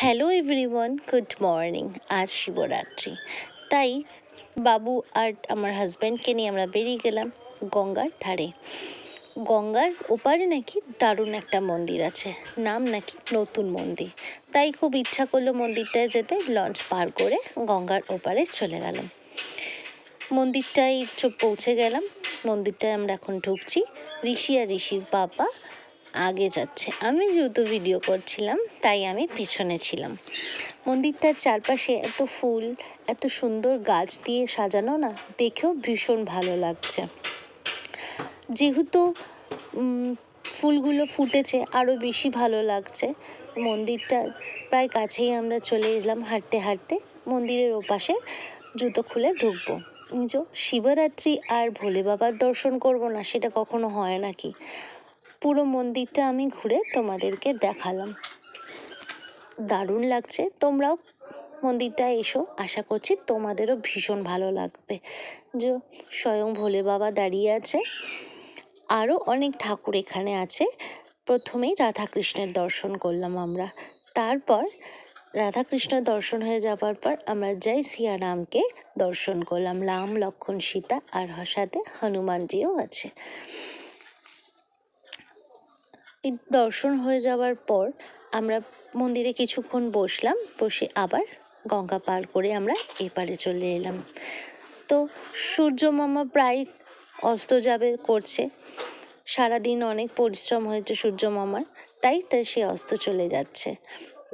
Hello everyone good morning আজ শিবরাত্রি। তাই বাবু আর আমার হাজব্যান্ডকে নিয়ে আমরা বেরিয়ে গেলাম গঙ্গার ধারে। গঙ্গার ওপারে নাকি দারুণ একটা মন্দির আছে। নাম নাকি নতুন মন্দির। তাই খুব ইচ্ছা করল মন্দিরটায় যেতে লঞ্চ পার করে গঙ্গার ওপারে চলে গেলাম। মন্দিরটায় পৌঁছে গেলাম। মন্দিরটায় আমরা এখন ঢুকছি। ঋষি আর ঋষির বাবা আগে যাচ্ছে। আমি যেহেতু ভিডিও করছিলাম, তাই আমি পেছনে ছিলাম। মন্দিরটার চারপাশে এত ফুল, এত সুন্দর গাছ দিয়ে সাজানো না, দেখেও ভীষণ ভালো লাগছে। যেহেতু ফুলগুলো ফুটেছে আরও বেশি ভালো লাগছে। মন্দিরটার প্রায় কাছেই আমরা চলে এলাম, হাঁটতে হাঁটতে। মন্দিরের ওপাশে জুতো খুলে ঢুকবো। যে শিবরাত্রি আর ভোলে বাবার দর্শন করব না, সেটা কখনো হয় নাকি? পুরো মন্দিরটা আমি ঘুরে তোমাদেরকে দেখালাম। দারুণ লাগছে। তোমরাও মন্দিরটা এসো। আশা করছি তোমাদেরও ভীষণ ভালো লাগবে। যে স্বয়ং ভোলে বাবা দাঁড়িয়ে আছে। আরও অনেক ঠাকুর এখানে আছে। প্রথমেই রাধাকৃষ্ণের দর্শন করলাম আমরা। তারপর রাধাকৃষ্ণ দর্শন হয়ে যাবার পর আমরা জয় সিয়ারামকে দর্শন করলাম। রাম, লক্ষণ, সীতা আর সাথে হনুমানজিও আছে। দর্শন হয়ে যাওয়ার পর আমরা মন্দিরে কিছুক্ষণ বসলাম বসে আবার গঙ্গা পার করে আমরা এপারে চলে এলাম। তো সূর্য মামা প্রায় অস্ত যাবে করছে। সারাদিন অনেক পরিশ্রম হয়েছে সূর্য মামার তাই তার সে অস্ত চলে যাচ্ছে।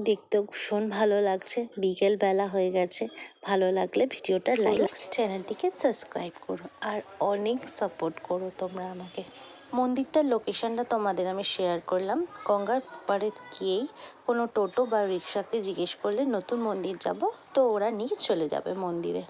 দেখতেও ভীষণ ভালো লাগছে বিকেল বেলা হয়ে গেছে ভালো লাগলে ভিডিওটা লাইক চ্যানেলটিকে সাবস্ক্রাইব করো আর অনেক সাপোর্ট করো তোমরা আমাকে। মন্দিরটার লোকেশনটা তোমাদের আমি শেয়ার করলাম। গঙ্গার পারে গিয়েই কোনো টোটো বা রিক্সাকে জিজ্ঞেস করলে, নতুন মন্দির যাব? তো ওরা নিয়ে চলে যাবে মন্দিরে।